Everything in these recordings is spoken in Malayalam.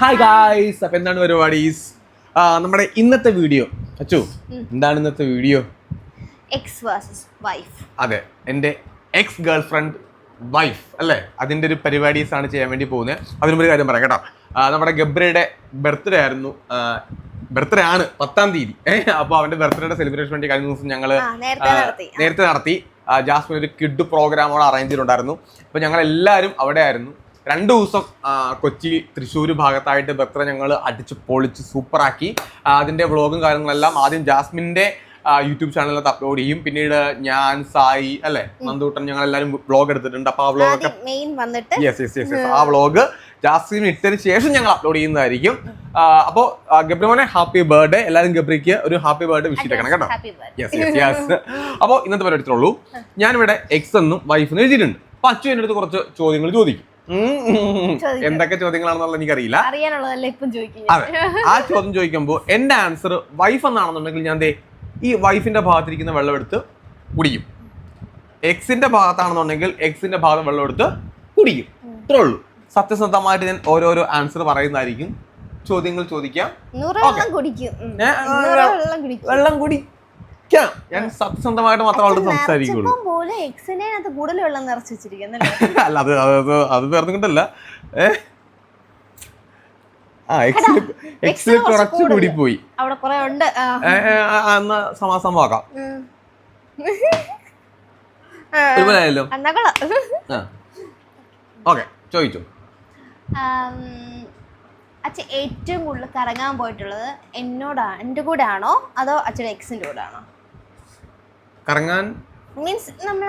ഹായ് ഗായ്സ് അപ്പൊ എന്താണ് പരിപാടീസ് നമ്മുടെ ഇന്നത്തെ വീഡിയോ. അച്ചു എന്താണ് ഇന്നത്തെ വീഡിയോ? എക്സ് വേഴ്സസ് വൈഫ് അതെ എന്റെ എക്സ് ഗേൾ ഫ്രണ്ട് വൈഫ് അല്ലേ? അതിന്റെ ഒരു പരിപാടീസ് ആണ് ചെയ്യാൻ വേണ്ടി പോകുന്നത് അതിനുമ്പ് ഒരു കാര്യം പറയാം കേട്ടോ. നമ്മുടെ ഗബ്രയുടെ ബർത്ത്ഡേ ആയിരുന്നു. ബർത്ത്ഡേ ആണ് പത്താം തീയതി. ഏഹ് അപ്പോൾ അവന്റെ ബർത്ത്ഡേയുടെ സെലിബ്രേഷൻ വേണ്ടി കഴിഞ്ഞ ദിവസം ഞങ്ങൾ നേരത്തെ നടത്തി. ജാസ്മിൻ ഒരു കിഡ് പ്രോഗ്രാം അവിടെ അറേഞ്ച് ചെയ്തിട്ടുണ്ടായിരുന്നു. അപ്പോൾ ഞങ്ങൾ എല്ലാവരും അവിടെ ആയിരുന്നു രണ്ട് ദിവസം കൊച്ചി തൃശ്ശൂർ ഭാഗത്തായിട്ട് ബത്ര ഞങ്ങൾ അടിച്ച് പൊളിച്ച് സൂപ്പറാക്കി. അതിന്റെ വ്ളോഗും കാര്യങ്ങളെല്ലാം ആദ്യം ജാസ്മിന്റെ യൂട്യൂബ് ചാനലിനകത്ത് അപ്ലോഡ് ചെയ്യും. പിന്നീട് ഞാൻ സായി അല്ലെ? നന്ദൂട്ടൻ ഞങ്ങൾ എല്ലാവരും വ്ളോഗ് എടുത്തിട്ടുണ്ട്. അപ്പോൾ ആ വ്ളോഗൊക്കെ മെയിൻ വന്നിട്ട് യെസ് യെസ് യെസ് ആ വ്ളോഗ് ജാസ്മിൻ ഇട്ടതിന് ശേഷം ഞങ്ങൾ അപ്ലോഡ് ചെയ്യുന്നതായിരിക്കും. അപ്പോൾ ഗബ്രിമോനെ ഹാപ്പി ബർത്ത്ഡേ. എല്ലാവരും ഗബ്രിക്ക് ഒരു ഹാപ്പി ബർത്ത്ഡേ വിഷ് ചെയ്തേക്കണം കേട്ടോ? യെസ് യെസ് യെസ് അപ്പോൾ ഇന്നത്തെ പരിപാടി ഞാൻ ഞാനിവിടെ എക്സ് എന്നും വൈഫെന്ന് എഴുതിയിട്ടുണ്ട്. അപ്പൊ അച്ചു എന്റെ അടുത്ത് കുറച്ച് ചോദ്യങ്ങൾ. ചോദിക്കും. എന്തൊക്കെ ചോദ്യങ്ങളാണെന്നുള്ള എനിക്കറിയില്ല. അറിയാനുള്ളതല്ലേ ഇപ്പം ചോദിക്കില്ല? അതെ. ആ ചോദ്യം ചോദിക്കുമ്പോൾ എന്റെ ആൻസർ വൈഫ് എന്നാണെന്നുണ്ടെങ്കിൽ ഞാൻ ദേ ഈ വൈഫിന്റെ ഭാഗത്തിരിക്കുന്ന വെള്ളം എടുത്ത് കുടിക്കും എക്സിന്റെ ഭാഗത്താണെന്നുണ്ടെങ്കിൽ എക്സിന്റെ ഭാഗം വെള്ളം എടുത്ത് കുടിക്കും. ഇത്രേ ഉള്ളൂ. സത്യസന്ധമായിട്ട് ഞാൻ ഓരോരോ ആൻസർ പറയുന്നതായിരിക്കും. ചോദ്യങ്ങൾ ചോദിക്കാം. വെള്ളം കുടിക്കും ഉം. ഞാൻ, സത്യസന്ധമായിട്ട് മാത്രമേ അവളോട് സംസാരിക്കുള്ളൂ. അല്ല? അത് അത് അത് അത് വേർന്നിട്ടല്ല ഏ? ആ എക്സിൽ എക്സിൽ കുറച്ച് കുറച്ച് കൂടി പോയി. എന്നാ ഓക്കെ ചോദിച്ചു. അച്ഛൻ ഏറ്റവും കൂടുതൽ കറങ്ങാൻ പോയിട്ടുള്ളത് എന്നോടാണ് എന്റെ കൂടെ ആണോ അതോ അച്ഛന്റെ എക്സിന്റെ കൂടെ ആണോ കറങ്ങാൻ? മീൻസ് നമ്മൾ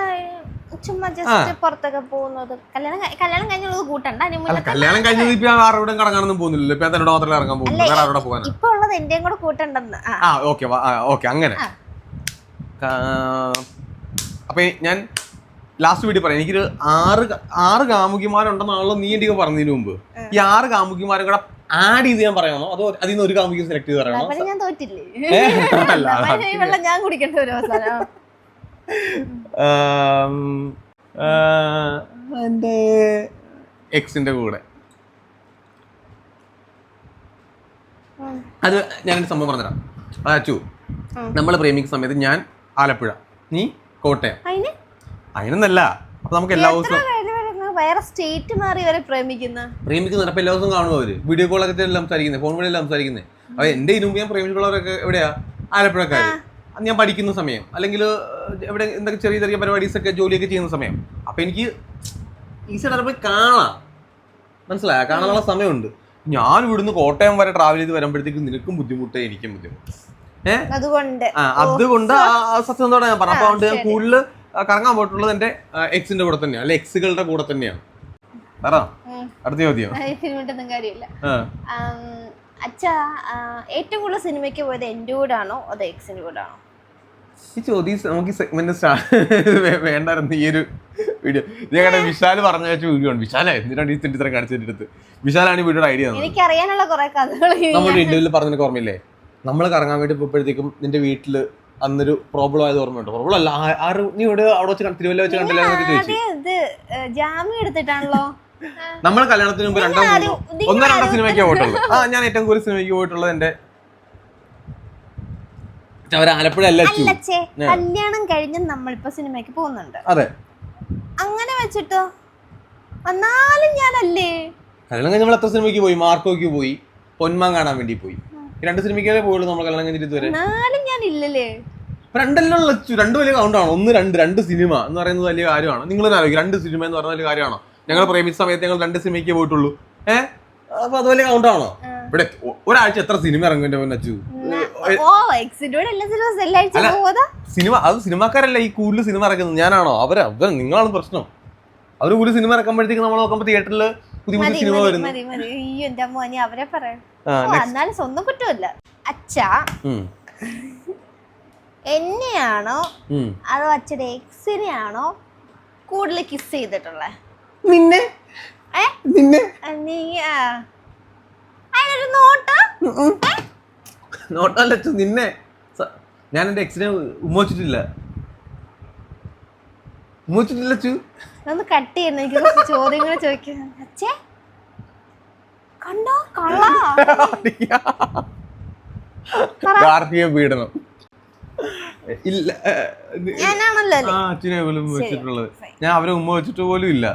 ചുമ്മാ ജസ്റ്റ് പുറത്തൊക്കെ പോകുന്നത്. കല്യാണം കല്യാണം കഴിഞ്ഞുള്ളത് കൂട്ടണ്ട അല്ല കല്യാണം കഴിഞ്ഞത് ഇപ്പൊ ആരോടും കറങ്ങാനൊന്നും പോകുന്നില്ലല്ലോ. ഇപ്പൊ തന്നോട് മാത്രമേ ഇറങ്ങാൻ പോകുന്നു. വേറെ ആരോടെ പോകാനാ? ഇപ്പൊ ഉള്ളത് എന്റെയും കൂടെ കൂട്ടണ്ടെന്ന്. ആ, ഓക്കെ ഓക്കെ അങ്ങനെ. അപ്പൊ ഞാൻ ലാസ്റ്റ് വീട്ടിൽ പറയാം. എനിക്കൊരു ആറ് ആറ് കാമുകിമാരുണ്ടെന്നാണല്ലോ നീ എനിക്ക് പറഞ്ഞതിന് മുമ്പ്. ഈ ആറ് കാമുകിമാരും കൂടെ ആഡ് ചെയ്ത് ഞാൻ പറയണോ? അതോ അതിൽ നിന്ന് ഒരു കാമുകി സെലക്ട് ചെയ്ത് പറയണോ? ഞാൻ തോറ്റില്ലേ? അല്ല, ഞാൻ കുടിക്കേണ്ട ഒരു അവസാനം. എന്റെ എക്സിന്റെ കൂടെ. അത് ഞാൻ ഞാനൊരു സംഭവം പറഞ്ഞുതരാം. അത് അച്ചു നമ്മൾ പ്രേമിക്കുന്ന സമയത്ത് ഞാൻ ആലപ്പുഴ നീ കോട്ടയം. അതിന് അതിനൊന്നല്ല അപ്പൊ നമുക്ക് എല്ലാ ദിവസവും വേറെ സ്റ്റേറ്റ് മാറി വരെ പ്രേമിക്കുന്ന? പ്രേമിക്കുന്നുണ്ട് അപ്പൊ എല്ലാ ദിവസവും കാണും അവർ. വീഡിയോ കോളൊക്കെ എല്ലാം സംസാരിക്കുന്നത് ഫോൺ വഴി സംസാരിക്കുന്നത് അപ്പൊ എന്റെ ഇതിനു മുമ്പ് ഞാൻ പ്രേമിച്ചുള്ളവരൊക്കെ എവിടെയാ? ആലപ്പുഴക്കാര്. ഞാൻ പഠിക്കുന്ന സമയം. അല്ലെങ്കിൽ എവിടെ എന്തൊക്കെ ചെറിയ ചെറിയ പരിപാടീസൊക്കെ ജോലിയൊക്കെ ചെയ്യുന്ന സമയം. അപ്പം എനിക്ക് ഈ ഈസിയായിട്ട് പോയി കാണാം. മനസ്സിലായ? കാണാനുള്ള സമയമുണ്ട്. ഞാൻ ഇവിടുന്ന് കോട്ടയം വരെ ട്രാവൽ ചെയ്ത് വരുമ്പോഴത്തേക്കും നിനക്കും ബുദ്ധിമുട്ട് എനിക്കും ബുദ്ധിമുട്ട്. ഏഹ് അതുകൊണ്ട്. ആ അതുകൊണ്ട് സത്യസന്ധോടെ ഞാൻ പറഞ്ഞു അപ്പൊ അതുകൊണ്ട് ഞാൻ കൂടുതൽ കറങ്ങാൻ പോയിട്ടുള്ളത് എന്റെ എക്സിന്റെ കൂടെ തന്നെയാണ്. അല്ലെ എക്സുകളുടെ കൂടെ തന്നെയാണ്. പറ. അടുത്ത ചോദ്യം. സിനിമട്ടൊന്നും കാര്യമില്ല. ആ. അച്ഛാ ഏറ്റവും കൂടുതൽ സിനിമയ്ക്ക് പോയത് എന്റെ കൂടെ ആണോ അതോ എക്സിന്റെ കൂടെ ആണോ ഈ ചോദ്യം നമുക്ക് ഈ സെഗ്മെന്റ് വേണ്ടായിരുന്നു ഈ ഒരു വീഡിയോ ഞങ്ങളുടെ വിശാൽ പറഞ്ഞ വെച്ച വീഡിയോ ആണ്. വിശാല എന്തിനാണ് ഈ ഇത്ര കാണിച്ചെടുത്ത് വിശാലാണ് ഈ വീഡിയോയുടെ ഐഡിയ എനിക്കറിയാനുള്ള കുറെ കഥകൾ നമ്മൾ ഇന്റർവ്യൂവിൽ പറഞ്ഞ ഓർമ്മയില്ലേ? നമ്മൾ കറങ്ങാൻ വേണ്ടി പോയപ്പോഴത്തേക്കും നിന്റെ വീട്ടിൽ അന്നൊരു പ്രോബ്ലം ആയത് ഓർമ്മയുണ്ടോ? പ്രോബ്ലം അല്ല ആറ് ആര് നീ ഇവിടെ അവിടെ വെച്ച് തിരുവല്ല വെച്ച് കണ്ടില്ല എന്നൊക്കെ ചോദിച്ചു. ജാമ്യം എടുത്തിട്ടാണല്ലോ. നമ്മൾ കല്യാണത്തിന് മുമ്പ് രണ്ടാം ഒന്നോ രണ്ടോ സിനിമയ്ക്ക് പോയിട്ടുള്ളൂ. ആ ഞാൻ ഏറ്റവും കൂടുതൽ സിനിമയ്ക്ക് പോയിട്ടുള്ളത് എന്റെ അവർ ആലപ്പുഴ അല്ല അല്ലച്ചേ കല്യാണം കഴിഞ്ഞ് നമ്മളിപ്പോ സിനിമയ്ക്ക് പോകുന്നുണ്ട്. അതെ. അങ്ങനെ വെച്ചിട്ടോ എന്നാലും ഞാനല്ലേ? കല്യാണം കഴിഞ്ഞ് നമ്മൾ എത്ര സിനിമയ്ക്ക് പോയി? മാർക്കോയ്ക്ക് പോയി പൊന്മാൻ കാണാൻ വേണ്ടി പോയി. രണ്ട് സിനിമയ്ക്കേ പോയുള്ളൂ നമ്മൾ കല്യാണം കഴിഞ്ഞിട്ട് ഇതുവരെ? എന്നാലും ഞാൻ ഇല്ലല്ലേ രണ്ടെല്ലാം രണ്ട് വലിയ കൗണ്ടാണ് ഒന്ന് രണ്ട് രണ്ട് സിനിമ എന്ന് പറയുന്നത് വലിയ കാര്യമാണ്? നിങ്ങൾ ആലോചിക്കും. രണ്ട് സിനിമ എന്ന് പറയുന്ന വലിയ കാര്യമാണോ? ഞങ്ങൾ പ്രേമിച്ച സമയത്ത് ഞങ്ങൾ രണ്ട് സിനിമയ്ക്ക് പോയിട്ടുള്ളൂ. ഏഹ് അപ്പൊ അത് വലിയ കൗണ്ടാണോ ഇവിടെ ഒരാഴ്ച എത്ര സിനിമ ഇറങ്ങുന്നുണ്ട് അച്ചു? സിനിമ അത് സിനിമാക്കാരല്ല ഈ കൂടുതൽ സിനിമ ഇറക്കുന്നത്? ഞാനാണോ? അവർ അവർ നിങ്ങളാണ് പ്രശ്നം. അവർ കൂടുതൽ സിനിമ ഇറക്കുമ്പോഴത്തേക്ക് നമ്മൾ നോക്കുമ്പോ തിയേറ്ററിൽ പുതിയ പുതിയ സിനിമ വരുന്നു. അവരെ പറയാം. സ്വന്തം കുറ്റമല്ല. അച്ഛാ. എന്നെയാണോ അതോ അച്ഛന്റെ എക്സിനെയാണോ കൂടുതൽ കിസ് ചെയ്തിട്ടുള്ളത് നിന്നെ? നിന്നെ? നീ നോട്ടല്ല നിന്നെ. ഞാൻ എന്റെ എക്സിനെ ഉമ്മച്ചിട്ടില്ല ഉമ്മച്ചിട്ടില്ല അച്ചു ഒന്ന് കട്ട് ചെയ്യണം എനിക്ക് കുറച്ച് ചോദ്യങ്ങൾ ചോദിക്കാൻ. അച്ഛേ കണ്ടോ? കള്ള. ഗാർഹിക പീഡനം. ഇല്ല ഞാനാണല്ലോ ആ അച്ഛനെ പോലും വെച്ചിട്ടുള്ളത്. ഞാൻ അവരെ ഉമ്മ വെച്ചിട്ട് പോലും ഇല്ല.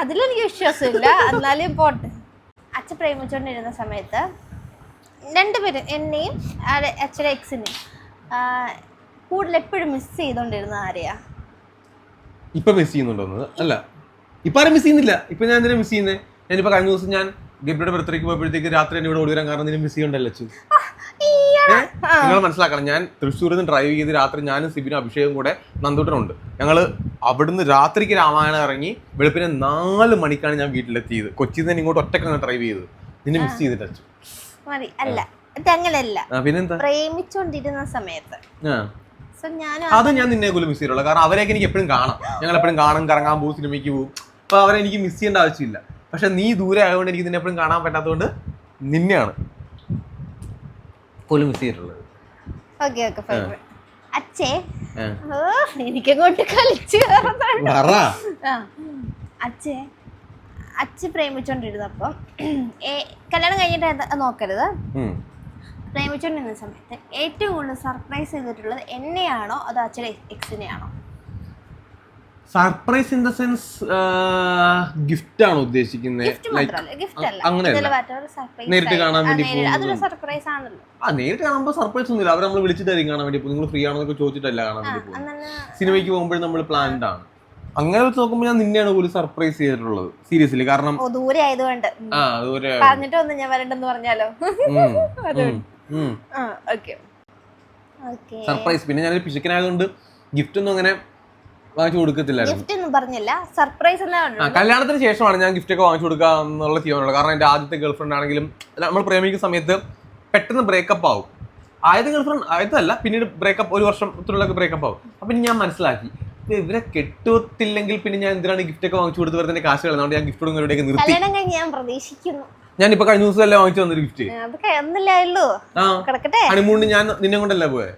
അതിലെനിക്ക് വിശ്വാസമില്ല. എന്നാലും പോട്ടെ. അച്ഛൻ പ്രേമിച്ചുകൊണ്ടിരുന്ന സമയത്ത് രണ്ടുപേരും എന്നെയും അച്ഛന്റെ എക്സിനെയും കൂടുതൽ എപ്പോഴും മിസ് ചെയ്തുകൊണ്ടിരുന്ന ആരെയാ? ഇപ്പൊ മിസ് ചെയ്യുന്നുണ്ടോ അല്ല. ഇപ്പൊ ആരും മിസ് ചെയ്യുന്നില്ല. ഇപ്പൊ ഞാൻ എന്തിനാ മിസ് ചെയ്യുന്നത് ഞാനിപ്പോ കഴിഞ്ഞ ദിവസം ഞാൻ ഗബ്രിയുടെ ബർത്ത്ഡേക്ക് പോയപ്പോഴത്തേക്ക് രാത്രി എന്നെ ഇവിടെ ഓടി വരാൻ കാരണം നിന്നെ മിസ് ചെയ്യണ്ടല്ലോ. നിങ്ങൾ മനസ്സിലാക്കണം ഞാൻ തൃശ്ശൂരിൽ നിന്ന് ഡ്രൈവ് ചെയ്ത് രാത്രി ഞാനും സിബിനും അഭിഷേകം കൂടെ നന്ദൂട്ടനുണ്ട്. ഞങ്ങൾ അവിടുന്ന് രാത്രിക്ക് രാമായണം ഇറങ്ങി വെളുപ്പിനെ നാല് മണിക്കാണ് ഞാൻ വീട്ടിലെത്തിയത്. കൊച്ചിയിൽ നിന്ന് ഇങ്ങോട്ട് ഒറ്റക്കാണ് ഡ്രൈവ് ചെയ്തത്. നിന്നെ മിസ് ചെയ്തിട്ട് അച്ഛൻ മതി. അല്ല അങ്ങനെയല്ല പിന്നെന്താ? പ്രേമിച്ചോണ്ടിരുന്ന സമയത്ത്. അത് ഞാൻ നിന്നെ പോലും മിസ് ചെയ്യുള്ളൂ കാരണം അവരെയൊക്കെ എനിക്ക് എപ്പോഴും കാണാം. ഞങ്ങൾ എപ്പോഴും കാണും കറങ്ങാൻ പോകും സിനിമയ്ക്ക് പോകും അപ്പൊ അവരെ എനിക്ക് മിസ് ചെയ്യേണ്ട ആവശ്യമില്ല. പക്ഷെ നീ ദൂരെ ആയതുകൊണ്ട് എനിക്ക് നിന്നെ എപ്പോഴും കാണാൻ പറ്റാത്തതുകൊണ്ട് നിന്നെയാണ്. പോലും മിസ് ചെയ്തിട്ടുള്ളത്. ഓക്കെ ഓക്കെ ഫൈൻ അച്ഛേ. ഓ, എനിക്കങ്ങോട്ട് കളിച്ചു കയറുന്നതാണ് പറ. അച്ഛേ അച്ഛ പ്രേമിച്ചോണ്ടിരുന്നപ്പം ഏ കല്യാണം കഴിഞ്ഞിട്ട് അത് നോക്കരുത്. ഉം. പ്രേമിച്ചോണ്ടിരുന്ന സമയത്ത് ഏറ്റവും കൂടുതൽ സർപ്രൈസ് ചെയ്തിട്ടുള്ളത് എന്നെയാണോ അതോ അച്ഛന്റെ എക്സിനെയാണോ surprise in the sense gift ആണ് ഉദ്ദേശിക്കുന്നത് surprise നേരിട്ട് കാണാൻ വേണ്ടി ആ നേരിട്ട് കാണുമ്പോൾ സർപ്രൈസ് ഒന്നുമില്ല. അവർ നമ്മൾ വിളിച്ചിട്ടായിരിക്കും കാണാൻ വേണ്ടി നിങ്ങൾ ഫ്രീ ആണോ എന്നൊക്കെ ചോദിച്ചിട്ടല്ല കാണാൻ വേണ്ടി പോകുന്നത്. സിനിമയ്ക്ക് പോകുമ്പോഴും നമ്മൾ പ്ലാൻഡ് ആണ്. അങ്ങനെ വെച്ച് നോക്കുമ്പോൾ ഞാൻ നിന്നെയാണ് പോലും സർപ്രൈസ് ചെയ്തിട്ടുള്ളത് സീരിയസ്ലി. കാരണം ദൂരെ ആയതുകൊണ്ട്. ആ ദൂരെ. പറഞ്ഞിട്ട് ഒന്ന് ഞാൻ വരണ്ടെന്ന് പറഞ്ഞാലോ? സർപ്രൈസ്. പിന്നെ ഞാനൊരു പിശുക്കനായതുകൊണ്ട് ഗിഫ്റ്റ് ഒന്നും അങ്ങനെ വാങ്ങിച്ചു കൊടുക്കത്തില്ലായിരുന്നു. ഗിഫ്റ്റ് ഒന്നും പറഞ്ഞില്ല. സർപ്രൈസ് എന്നാ ആ പറഞ്ഞത് കല്യാണത്തിന് ശേഷമാണ് ഞാൻ ഗിഫ്റ്റ് ഒക്കെ വാങ്ങിച്ചു കൊടുക്കുക എന്നുള്ള തീരുമാനമുള്ളത് കാരണം എന്റെ ആദ്യത്തെ ഗേൾഫ്രണ്ട് ആണെങ്കിലും നമ്മൾ പ്രേമിക്കുന്ന സമയത്ത് പെട്ടെന്ന് ബ്രേക്കപ്പ് ആവും. ആദ്യത്തെ ഗേൾഫ്രണ്ട് ആദ്യത്തല്ല പിന്നീട് ബ്രേക്കപ്പ് ഒരു വർഷത്തിലുള്ളൊക്കെ ബ്രേക്കപ്പ് ആവും. അപ്പൊ ഞാൻ മനസ്സിലാക്കി. ഇവരെ കെട്ടത്തില്ലെങ്കിൽ പിന്നെ ഞാൻ എന്തിനാണ് ഗിഫ്റ്റ് ഒക്കെ വാങ്ങിച്ചു കൊടുത്ത് വെറുതെ കാശ് കളയുന്നതുകൊണ്ട് ഞാൻ ഗിഫ്റ്റ് കൊടുക്കുന്നവരുടെയൊക്കെ നിർത്തി. ഞാൻ പ്രതീക്ഷിക്കുന്നു. ഞാൻ ഇപ്പൊ കഴിഞ്ഞ ദിവസം അല്ലേ വാങ്ങിച്ചു തന്നൊരു ഗിഫ്റ്റ് ഹണിമൂണിന് ഞാൻ നിന്നെ കൊണ്ടല്ലേ പോയത്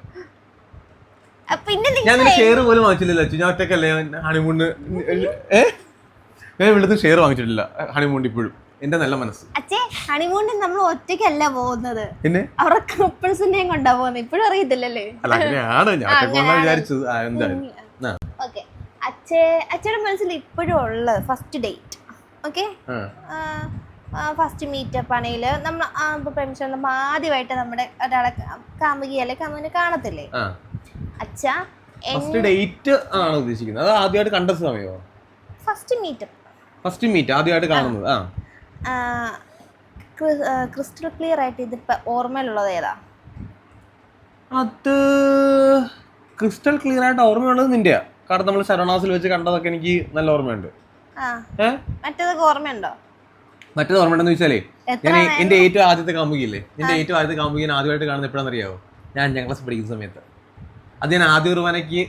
ഞാൻ ഷെയർ പോലും വാങ്ങിച്ചില്ലല്ലോ ഞാൻ ഒറ്റക്കല്ലേ? ഹണിമൂണ് ഞാൻ ഇവിടുത്തെ ഷെയർ വാങ്ങിച്ചിട്ടില്ല. ഹണിമൂൺ ഇപ്പോഴും. എന്റെ നല്ല മനസ്സ്. അച്ഛേ ഹണിമൂണിൽ നമ്മൾ ഒറ്റയ്ക്കല്ല പോകുന്നത്? പിന്നെ? അവരുടെ കപ്പിൾസിന്റെയും കൊണ്ടാ പോകുന്നത് ഇപ്പോഴും അറിയത്തില്ലല്ലേ? അല്ല അങ്ങനെയാണ്. ഞാൻ ഒറ്റക്കൊണ്ടാ വിചാരിച്ചത്. എന്തായാലും. ഓക്കെ. അച്ഛേ അച്ഛയുടെ മനസ്സിൽ ഇപ്പോഴും ഉള്ളത് first date okay? First meetup ആണെങ്കിൽ നമ്മൾ പ്രേമിച്ചുള്ള ആദ്യമായിട്ട് നമ്മുടെ ഒരാളെ കാമുകി അല്ലെ കാമുകിനെ കാണത്തില്ലേ? അച്ഛ ഫസ്റ്റ് ഡേറ്റ് ആണ് ഉദ്ദേശിക്കുന്നത്. അത് ആദ്യമായിട്ട് കണ്ട സമയമോ? ഫസ്റ്റ് മീറ്റ് ഫസ്റ്റ് മീറ്റ് ആദ്യമായിട്ട് കാണുന്നത്. ആ. ക്രിസ്റ്റൽ ക്ലിയർ ആയിട്ട് ഇതിപ്പോ ഓർമ്മയിലുള്ളത് ഏതാ? അത് ക്രിസ്റ്റൽ ക്ലിയർ ആയിട്ട് ഓർമ്മയുള്ളത് നിന്റെയാ. കാരണം നമ്മൾ ശരണാസിൽ വെച്ച് കണ്ടതൊക്കെ എനിക്ക് നല്ല ഓർമ്മയുണ്ട്. മറ്റേതൊക്കെ ഓർമ്മയുണ്ടോ? മറ്റേത് ഓർമ്മയുണ്ടെന്ന് വെച്ചാലേ ഞാൻ എന്റെ ഏറ്റവും ആദ്യത്തെ കാമുകില്ലേ എന്റെ ഏറ്റവും ആദ്യത്തെ കാമുകി ആദ്യമായിട്ട് കാണുന്നത് എപ്പോഴാണെന്നറിയാവോ? ഞാൻ അഞ്ചാം ക്ലാസ് പഠിക്കുന്ന സമയത്ത്. അത് ഞാൻ ആദ്യ കുർബാനയ്ക്ക്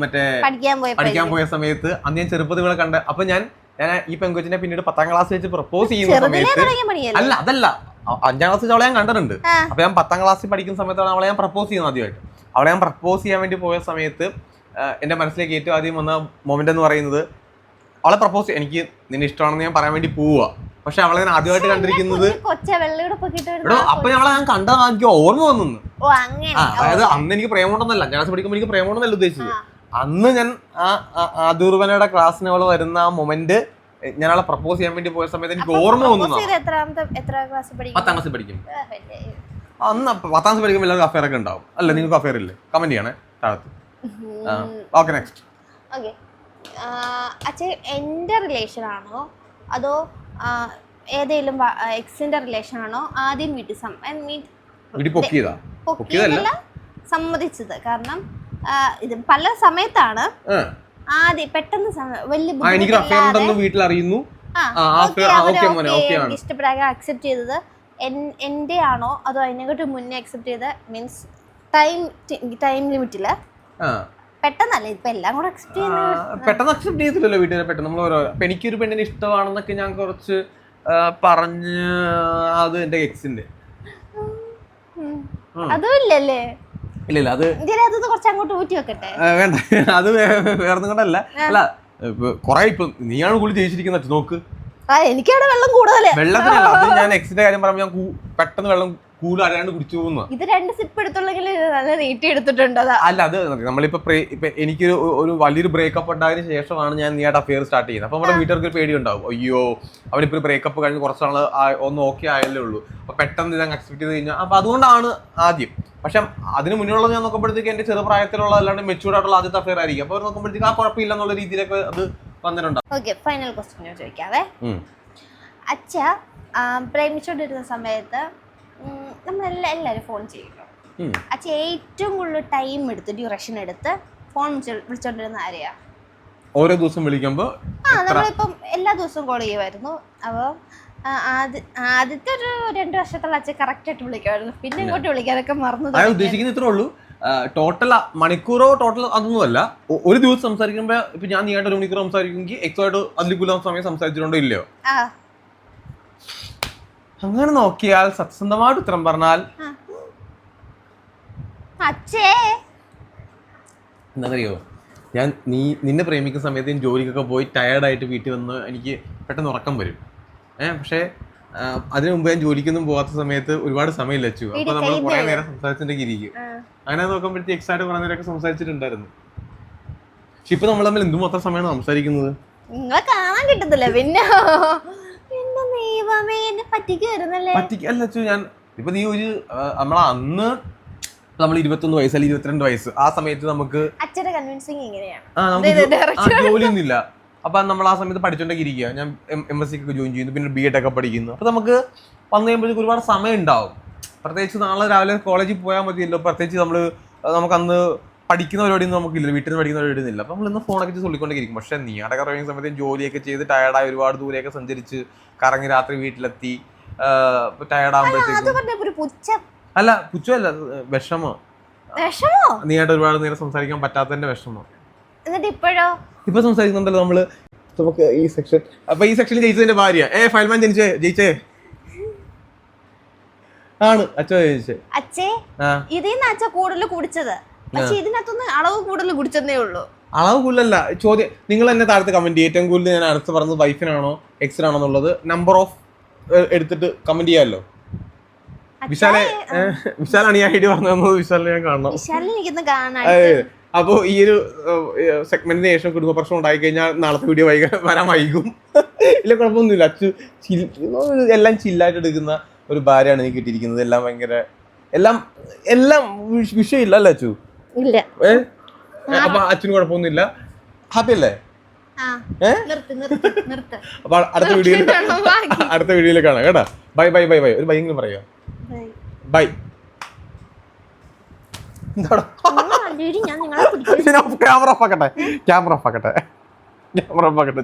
മറ്റേ പഠിക്കാൻ പോയപ്പോ പഠിക്കാൻ പോയ സമയത്ത് അന്ന് ഞാൻ ചെറുപ്പത്തികളെ കണ്ട അപ്പൊ ഞാൻ ഞാൻ ഈ പെങ്കൊച്ചിനെ പിന്നീട് പത്താം ക്ലാസ് വെച്ച് പ്രപ്പോസ് ചെയ്യുന്ന സമയത്ത് അല്ല അതല്ല. അഞ്ചാം ക്ലാസ് അവളെ ഞാൻ കണ്ടിട്ടുണ്ട്. അപ്പൊ ഞാൻ പത്താം ക്ലാസ്സിൽ പഠിക്കുന്ന സമയത്താണ് അവളെ ഞാൻ പ്രപ്പോസ് ചെയ്യുന്നത് ആദ്യമായിട്ട്. അവളെ ഞാൻ പ്രപ്പോസ് ചെയ്യാൻ വേണ്ടി പോയ സമയത്ത് എന്റെ എന്റെ മനസ്സിലേക്ക് ഏറ്റവും ആദ്യം വന്ന മൊമെന്റ് എന്ന് പറയുന്നത് അവളെ പ്രപ്പോസ് എനിക്ക് നിന്നെ ഇഷ്ടമാണെന്ന് ഞാൻ പറയാൻ വേണ്ടി പോവുക. പക്ഷെ അവളെ ഞാൻ ആദ്യമായിട്ട് കണ്ടിരിക്കുന്നത് എടോ അപ്പൊ ഞങ്ങളെ ഞാൻ കണ്ടത് എനിക്ക് ഓർമ്മ വന്നു. ഓ അങ്ങനെ. അതായത് അന്ന് എനിക്ക് പ്രേമുണ്ടെന്നല്ല അഞ്ചാം ക്ലാസ് പഠിക്കുമ്പോൾ എനിക്ക് പ്രേമുണ്ടെന്നല്ല ഉദ്ദേശിച്ചത്. അന്ന് ഞാൻ ആ ആദൂർവനയുടെ ക്ലാസ്സിന് അവൾ വരുന്ന ആ മൊമെന്റ് ഞാൻ അവളെ പ്രപ്പോസ് ചെയ്യാൻ വേണ്ടി പോയ സമയത്ത് എനിക്ക് ഓർമ്മ വന്നു പത്താം ക്ലാസ് പഠിക്കും. അന്ന് പത്താം ക്ലാസ് പഠിക്കുമ്പോൾ എല്ലാവർക്കും അഫയർ ഒക്കെ ഉണ്ടാവും. അല്ല നിങ്ങൾക്ക് അഫയർ ഇല്ലേ? കമന്റ് ചെയ്യണേ താഴത്ത്. ഓക്കെ നെക്സ്റ്റ് ഓക്കെ അച്ഛൻ എന്റെ റിലേഷൻ ആണോ? അതോ ഏതേലും എക്സിന്റെ റിലേഷൻ ആണോ ആദ്യം വീട്ടിൽ പൊക്കിയതല്ല സമ്മതിച്ചത്. കാരണം ഇത് പല സമയത്താണ്. ആദ്യം പെട്ടെന്ന് വലിയ വീട്ടിൽ അറിയുന്നു ഇഷ്ടപ്പെടാതെ അക്സെപ്റ്റ് ചെയ്തത് എന്റെ ആണോ അതോ അതിനെക്കാട്ടും മുന്നേ അക്സെപ്റ്റ് ചെയ്ത മീൻസ് ടൈം ടൈം ലിമിറ്റിൽ പെട്ടെന്നല്ല? ഇപ്പൊ എല്ലാം കൂടെ അക്സെപ്റ്റ് ആ, ചെയ്യുന്നത് പെട്ടെന്ന് അക്സെപ്റ്റ് ചെയ്തില്ലല്ലോ വീട്ടുകാരെ. പെട്ടെന്ന് നമ്മൾ ഓരോ അപ്പൊ എനിക്കൊരു പെണ്ണിനെ ഇഷ്ടമാണെന്നൊക്കെ ഞാൻ കുറച്ച് പറഞ്ഞ് അത് എന്റെ എക്സിന്റെ. അതും ഇല്ലല്ലേ? ഇല്ല ഇല്ല അത് കുറച്ച് അങ്ങോട്ട് ഊറ്റി വെക്കട്ടെ? വേണ്ട. അത് വേറെ കൊണ്ടല്ല അല്ല. കൊറേ ഇപ്പൊ നീയാണ് കൂടുതൽ ജയിച്ചിരിക്കുന്നത്. നോക്ക്. എനിക്കവിടെ വെള്ളം കൂടുതൽ വെള്ളത്തിനല്ല അത് ഞാൻ എക്സിന്റെ കാര്യം പറയുമ്പോൾ ഞാൻ പെട്ടെന്ന് വെള്ളം കൂടുതൽ അറിയാണ്ട് കുടിച്ചു ഇത് രണ്ട് സിപ്പ് എടുത്തുള്ളെങ്കിൽ നല്ല നീട്ടി എടുത്തിട്ടുണ്ട് അല്ല അത് നമ്മളിപ്പോ എനിക്ക് ഒരു വലിയൊരു ബ്രേക്കപ്പ് ഉണ്ടായതിനു ശേഷമാണ് ഞാൻ നീയായിട്ട് അഫെയർ സ്റ്റാർട്ട് ചെയ്യുന്നത്. അപ്പൊ നമ്മുടെ വീട്ടുകാർക്ക് പേടി ഉണ്ടാവും അയ്യോ അവരിപ്പോ ബ്രേക്കപ്പ് കഴിഞ്ഞ് കുറച്ച് ഒന്ന് ഓക്കെ ആയല്ലേ ഉള്ളൂ. അപ്പൊ പെട്ടെന്ന് ഇതങ്ങ് എക്സ്പെക്ട് ചെയ്ത് കഴിഞ്ഞാൽ അപ്പൊ അതുകൊണ്ടാണ് ആദ്യം. പക്ഷെ അതിന് മുന്നിലുള്ള ഞാൻ നോക്കുമ്പോഴത്തേക്ക് എന്റെ ചെറുപ്രായത്തിലുള്ള അല്ലാണ്ട് മെച്ചൂർഡ് ആയിട്ടുള്ള ആദ്യത്തെ അഫെയർ ആയിരിക്കും. അപ്പൊ നോക്കുമ്പോഴത്തേക്ക് ആ കുഴപ്പമില്ല എന്നുള്ള രീതിയിലൊക്കെ അത് വന്നിട്ടുണ്ടാവും. ഓക്കെ ഫൈനൽ ക്വസ്റ്റ്യൻ ചോദിക്കാവേ. ഉം. അച്ഛ പ്രേമിച്ചോണ്ടിരുന്ന സമയത്ത് നമ്മളെല്ലാം എല്ലാവരും ഫോൺ ചെയ്യുമല്ലോ അച്ഛൻ അച്ഛ ഏറ്റവും കൂടുതൽ ടൈം എടുത്ത് ഡ്യൂറേഷൻ എടുത്ത് ഫോൺ വിളിച്ചോണ്ടിരുന്ന ആരെയാ? ഓരോ ദിവസം വിളിക്കുമ്പോൾ ആ നമ്മളിപ്പം എല്ലാ ദിവസവും കോൾ ചെയ്യുമായിരുന്നു. അപ്പോൾ ആദ്യത്തെ ഒരു രണ്ട് വർഷത്തോളം അച്ഛൻ കറക്റ്റ് ആയിട്ട് വിളിക്കുമായിരുന്നു. പിന്നെ ഇങ്ങോട്ട് വിളിക്കാനൊക്കെ മറന്നു അയാൾ ഉദ്ദേശിക്കുന്നത് ഇത്രേ ഉള്ളൂ. ടോട്ടൽ മണിക്കൂറോ ടോട്ടൽ അതൊന്നുമല്ല. അല്ല ഒരു ദിവസം സംസാരിക്കുമ്പോൾ ഇപ്പൊ ഞാൻ നീയായിട്ട് ഒരു മണിക്കൂർ സംസാരിക്കുമെങ്കിൽ എക്സോ ആയിട്ട് അതിൽ കൂടുതൽ സമയം സംസാരിച്ചിട്ടുണ്ടോ ഇല്ലയോ? അങ്ങനെ നോക്കിയാൽ സത്യസന്ധമായിട്ട് ഉത്തരം പറഞ്ഞാൽ അച്ഛേ. എന്താണെന്നറിയോ ഞാൻ നീ നിന്നെ പ്രേമിക്കുന്ന സമയത്ത് ഞാൻ ജോലിക്കൊക്കെ പോയി ടയർഡായിട്ട് വീട്ടിൽ വന്ന് എനിക്ക് പെട്ടെന്ന് ഉറക്കം വരും. ഏഹ് പക്ഷേ അതിനു മുമ്പ് ഞാൻ ജോലിക്കൊന്നും പോകാത്ത സമയത്ത് ഒരുപാട് സമയം ലച്ചു അപ്പൊ നമ്മൾ കുറെ നേരം സംസാരിച്ചിട്ടുണ്ടെങ്കിൽ ഇരിക്കും. അങ്ങനെ നോക്കുമ്പോഴത്തേക്ക് എക്സാക്ട് കുറെ നേരമൊക്കെ സംസാരിച്ചിട്ടുണ്ടായിരുന്നു. പക്ഷെ ഇപ്പൊ നമ്മൾ തമ്മിൽ എന്തുമാത്രം സമയമാണ് സംസാരിക്കുന്നത്? നിങ്ങളെ കാണാൻ കിട്ടത്തില്ല പിന്നെ. ദൈവമേ എന്നെ ഞാൻ ഇപ്പൊ നീ ഒരു നമ്മളെ അന്ന് നമ്മൾ ഇരുപത്തൊന്ന് വയസ്സ് അല്ലെങ്കിൽ ഇരുപത്തിരണ്ട് വയസ്സ് ആ സമയത്ത് നമുക്ക് അച്ഛന്റെ കൺവിൻസിങ് ഇങ്ങനെയാണ്. ജോലിയൊന്നുമില്ല അപ്പൊ നമ്മൾ ആ സമയത്ത് പഠിച്ചോണ്ടൊക്കെ ഇരിക്കുക ഞാൻ എം എസ് സിക്ക് ജോയിൻ ചെയ്യുന്നു പിന്നെ ബി എഡ് ഒക്കെ പഠിക്കുന്നു. അപ്പൊ നമുക്ക് വന്നു കഴിയുമ്പോഴേക്കും ഒരുപാട് സമയം ഉണ്ടാവും. പ്രത്യേകിച്ച് നാളെ രാവിലെ കോളേജിൽ പോയാൽ മതിയല്ലോ. പ്രത്യേകിച്ച് നമ്മൾ നമുക്ക് അന്ന് പഠിക്കുന്ന പരിപാടിയൊന്നും നമുക്കില്ല. വീട്ടിൽ നിന്ന് പഠിക്കുന്ന പരിപാടി ഇല്ല. അപ്പൊ നമ്മൾ ഇന്ന് ഫോണൊക്കെ ചൊല്ലിക്കൊണ്ടിരിക്കും പക്ഷെ നീ അടക്കം ഇറങ്ങിയ സമയത്ത് ജോലിയൊക്കെ ചെയ്ത് ടയർഡായി ഒരുപാട് ദൂരെയൊക്കെ സഞ്ചരിച്ച് കറങ്ങി രാത്രി വീട്ടിലെത്തി ടയർഡ് അത് ആകുമ്പോഴത്തേക്കും പറഞ്ഞ ഒരു പുച്ഛം. അല്ല പുച്ഛമല്ല. വിഷമോ. വിഷമോ? നീയായിട്ട് ഒരുപാട് നേരം സംസാരിക്കാൻ പറ്റാത്തതിന്റെ വിഷമോ. എന്നിട്ട് ഇപ്പോഴോ? ഇപ്പൊ സംസാരിക്കുന്നുണ്ടല്ലോ നമ്മൾ. നമുക്ക് ഈ സെക്ഷൻ അപ്പൊ ഈ സെക്ഷനിൽ ജയിച്ചതിന്റെ ഭാര്യ. ഏ ഫയൽമാൻ ജനിച്ചേ? ജയിച്ചേ? ആണ്. അച്ഛോ ജയിച്ചേ അച്ഛേ ഇതിന്ന് അച്ഛ കൂടുതൽ കുടിച്ചത്. പക്ഷെ ഇതിനകത്തൊന്ന് അളവ് കൂടുതൽ കുടിച്ചെന്നേ ഉള്ളൂ. അളവ് കൂടുതലല്ല. ചോദ്യം നിങ്ങൾ എന്നെ താഴത്ത് കമന്റ് ചെയ്യും ഏറ്റവും കൂടുതൽ ഞാൻ അടുത്ത് പറഞ്ഞത് വൈഫിനാണോ എക്സിനാണോ എന്നുള്ളത് നമ്പർ ഓഫ് എടുത്തിട്ട് കമന്റ് ചെയ്യാമല്ലോ. വിശാലെ വിശാലാണ് ഈ ഐഡിയ പറഞ്ഞു വിശാലിനെ ഞാൻ കാണണം. വിശാലിന് എനിക്കൊന്ന് കാണാൻ അതെ അപ്പോ ഈ ഒരു സെഗ്മെന്റിന് ശേഷം കുടുംബ പ്രശ്നം ഉണ്ടായി കഴിഞ്ഞാൽ നാളത്തെ വീഡിയോ വൈകാൻ വരാൻ വൈകും. ഇല്ല കുഴപ്പമൊന്നുമില്ല. അച്ചു എല്ലാം ചില്ലായിട്ട് എടുക്കുന്ന ഒരു ഭാര്യയാണ് എനിക്ക് കിട്ടിയിരിക്കുന്നത്. എല്ലാം ഭയങ്കര എല്ലാം എല്ലാം വിഷയമില്ല അല്ലേ അച്ചു? ഇല്ല. ഏ? അപ്പൊ അച്ഛന് കുഴപ്പമൊന്നുമില്ല. ഹാപ്പി അല്ലേ? അപ്പൊ അടുത്ത വീഡിയോയിൽ അടുത്ത വീഡിയോയിൽ കാണാം കേട്ടാ. ബൈ ബൈ ബൈ ബൈ ഒരു ബൈ എങ്കിലും പറയോ. ബൈ ക്യാമറ ഓഫ് ആക്കട്ടെ. ക്യാമറ ഓഫ് ആക്കട്ടെ. Camera off ആക്കട്ടെ.